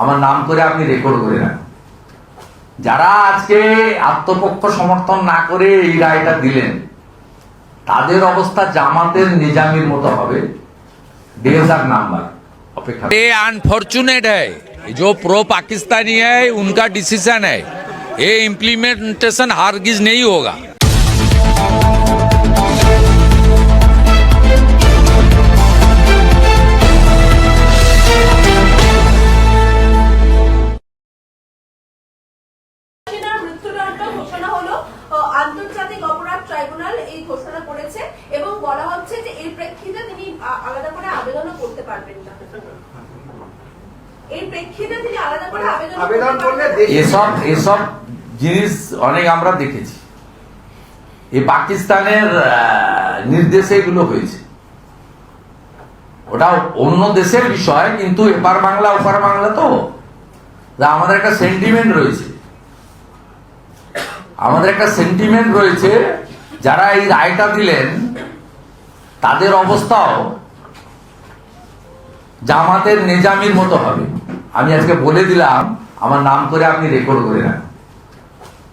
আমার নাম করে আপনি রেকর্ড করে রাখুন যারা আজকে আত্মপক্ষ সমর্থন না করে এই রায়টা দিলেন তাদের অবস্থা জামাতের নিজামির মতো হবে দেড় হাজার নাম্বার অপেক্ষা ये अनफॉर्चुनेट है जो प्रो पाकिस्तानी है उनका डिसीजन है ये इम्प्लीमेंटेशन हारगिज नहीं होगा এই ঘোষণা করেছে এবং বলা হচ্ছে যে এর প্রেক্ষিতে তিনি আলাদা করে আবেদনও করতে পারবেন না। এই প্রেক্ষিতে তিনি আলাদা করে আবেদন করলে এসব এসব জিনিস অনেক আমরা দেখেছি। এই পাকিস্তানের নির্দেশে এগুলো হয়েছে। ওটা অন্য দেশের বিষয় কিন্তু এপার বাংলা ওপার বাংলা তো। তা আমাদের একটা সেন্টিমেন্ট রয়েছে। আমাদের একটা সেন্টিমেন্ট রয়েছে যারা এই রায়টা দিলেন তাদের অবস্থাও জামাতের নিজামির মতো হবে। আমি আজকে বলে দিলাম আমার নাম করে আপনি রেকর্ড করে রাখুন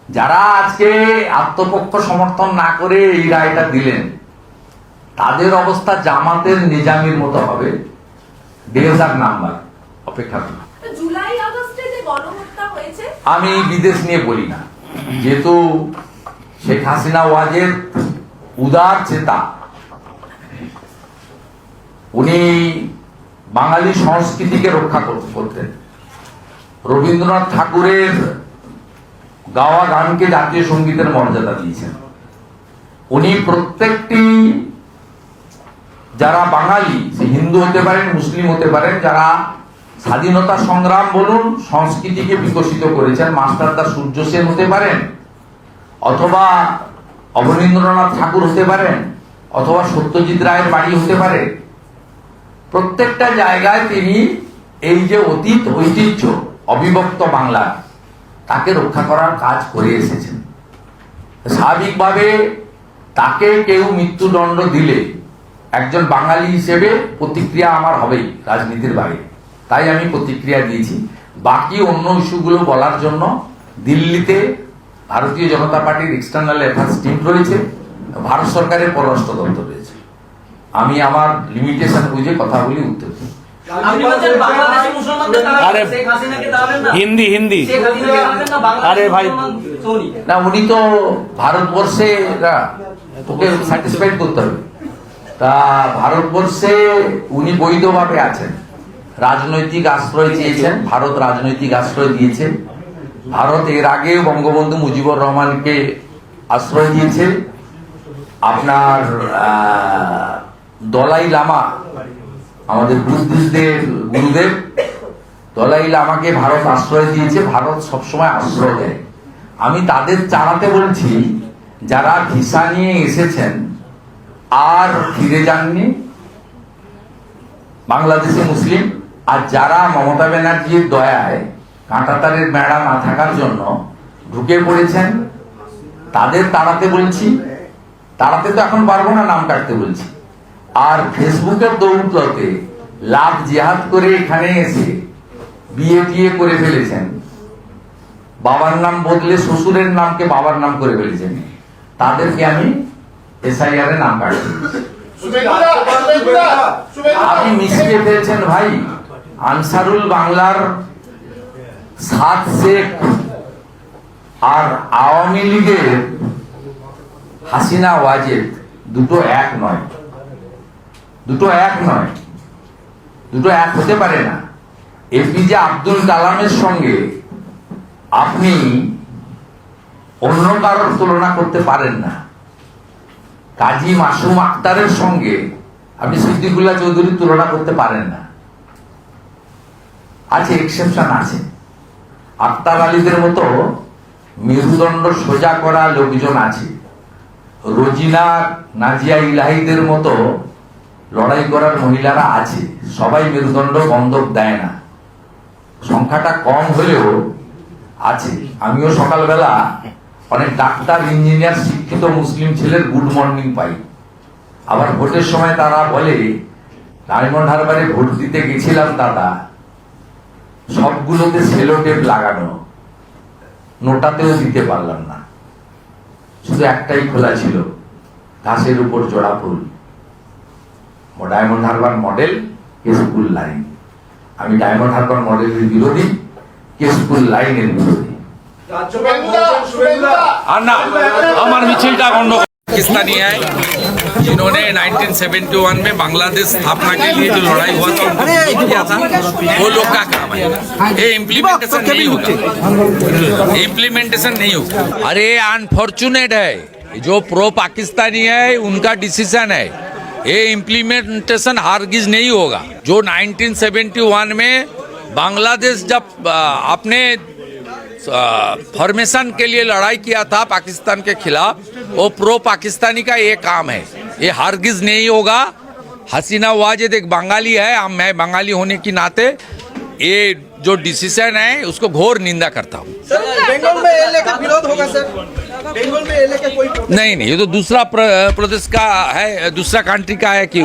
যারা আজকে আত্মপক্ষ সমর্থন না করে এই রায়টা দিলেন তাদের অবস্থা জামাতের নিজামির মতো হবে। দেড় হাজার নাম্বার অপেক্ষা করুন। আমি বিদেশ নিয়ে বলি না। যেহেতু শেখ হাসিনা ওয়াজের উদার চেতা। উনি বাঙালি সংস্কৃতিকে রক্ষা করতেন। রবীন্দ্রনাথ ঠাকুরের গাওয়া গানকে জাতীয় সঙ্গীতের মর্যাদা দিয়েছেন। উনি প্রত্যেকটি, যারা বাঙালি, সে হিন্দু হতে পারেন, মুসলিম হতে পারেন, যারা স্বাধীনতা সংগ্রাম বলুন, সংস্কৃতিকে বিকশিত করেছেন, মাস্টারদা সূর্য সেন হতে পারেন অথবা অবনীন্দ্রনাথ ঠাকুর হতে পারেন, অথবা সত্যজিৎ রায়ের বাড়ি হতে পারে। প্রত্যেকটা জায়গায় তিনি এই যে অতীত ঐতিহ্য, অবিভক্ত বাংলা, তাকে রক্ষা করার কাজ করে এসেছেন। স্বাভাবিকভাবে তাকে কেউ মৃত্যুদণ্ড দিলে একজন বাঙালি হিসেবে প্রতিক্রিয়া আমার হবেই রাজনীতির বাইরে। তাই আমি প্রতিক্রিয়া দিয়েছি। বাকি অন্য ইস্যুগুলো বলার জন্য দিল্লিতে ভারতীয় জনতা পার্টির এক্সটার্নাল অ্যাফেয়ার্স টিম রয়েছে ভারত সরকারের পররাষ্ট্র দপ্তর রয়েছে। আমি আমার লিমিটেশন বুঝে কথাগুলি উত্তর দিই। আরে, হিন্দি হিন্দি। আরে ভাই। না উনি তো ভারতবর্ষে না, ওকে স্যাটিসফাইড করতে হবে। তা ভারতবর্ষে উনি বৈধভাবে আছেন। রাজনৈতিক আশ্রয় দিয়েছেন ভারত রাজনৈতিক আশ্রয় দিয়েছে। ভারত এর আগেও বঙ্গবন্ধু মুজিবুর রহমানকে আশ্রয় দিয়েছে। আপনার দলাই লামা, আমাদের বুদ্ধিস্টদের গুরুদেব, দলাই লামাকে ভারত আশ্রয় দিয়েছে। ভারত সবসময় আশ্রয় দেয়। আমি তাদের চালাতে বলছি, যারা ভিসা নিয়ে এসেছেন, আর ফিরে যাননি, বাংলাদেশে মুসলিম, আর যারা মমতা ব্যানার্জির দয়ায় কাঁটাতারের বেড়া না থাকার জন্য ঢুকে পড়েছেন। তাদের তাড়াতে বলছি। তাড়াতে তো এখন পারব না নাম কাটতে বলছি। আর ফেসবুকের দৌলতে লাভ জিহাদ করে এখানে এসে বিয়ে টিয়ে করে ফেলেছেন। বাবার নাম বদলে শ্বশুরের নামকে বাবার নাম করে ফেলেছেন। তাদেরকে আমি এসআইআর এ নাম কাটছি। আপনি মিশিয়ে ফেলছেন ভাই। আনসারুল বাংলার সাত শেখ আর আওয়ামী লীগের হাসিনা ওয়াজেদ, দুটো এক নয়। দুটো এক নয়। দুটো এক হতে পারে না। এপিজে আব্দুল কালামের সঙ্গে আপনি অন্য কারোর তুলনা করতে পারেন না। কাজী মাসুম আক্তারের সঙ্গে আপনি সিদ্দিকুল্লাহ চৌধুরীর তুলনা করতে পারেন না। আছে এক্সেপশন আছে। আক্তার আলীদের মতো মেরুদণ্ড সোজা করা লোকজন আছে। রোজিনা, নাজিয়া ইলাহিদের মতো লড়াই করার মহিলারা আছে। সবাই মেরুদণ্ড বন্ধক দেয় না। সংখ্যাটা কম হলেও আছে। আমিও সকালবেলা অনেক ডাক্তার, ইঞ্জিনিয়ার, শিক্ষিত মুসলিম ছেলের গুড মর্নিং পাই। আবার ভোটের সময় তারা বলে ডায়মন্ড হারবারে ভোট দিতে গেছিলাম দাদা। সবগুলোতে সেলো টেপ লাগানো নোটাতেও দিতে পারলাম না। শুধু একটাই খোলা ছিল ঘাসের উপর জোড়া ফুল। ডায়মন্ড হারবার মডেল কেসফুল লাইন আমি ডায়মন্ড হারবার মডেলের বিরোধী কেসফুল লাইনের বিরোধী। আর না আমার মিছিলটা গন্ড पाकिस्तानी है जिन्होंने 1971 में बांग्लादेश स्थापना के लिए जो लड़ाई हुआ था उनको किया था वो लोग का काम है। ये इम्प्लीमेंटेशन नहीं होगा। इम्प्लीमेंटेशन नहीं होगा। अरे अनफॉर्चुनेट है। जो प्रो पाकिस्तानी है उनका डिसीज़न है। ये इम्प्लीमेंटेशन हारगिज नहीं होगा। जो 1971 में बांग्लादेश जब अपने फॉर्मेशन के लिए लड़ाई किया था पाकिस्तान के खिलाफ। वो प्रो पाकिस्तानी का ये काम है। ये हारगिज नहीं होगा। हसीना वाजिद एक बंगाली है। हम मैं बंगाली होने की नाते ये जो डिसीज़न है उसको घोर निंदा करता हूँ। सर बंगाल में एलए का विरोध होगा सर। बंगाल में एलए का कोई नहीं नहीं ये तो दूसरा प्र- प्रदेश का है दूसरा कंट्री का है कि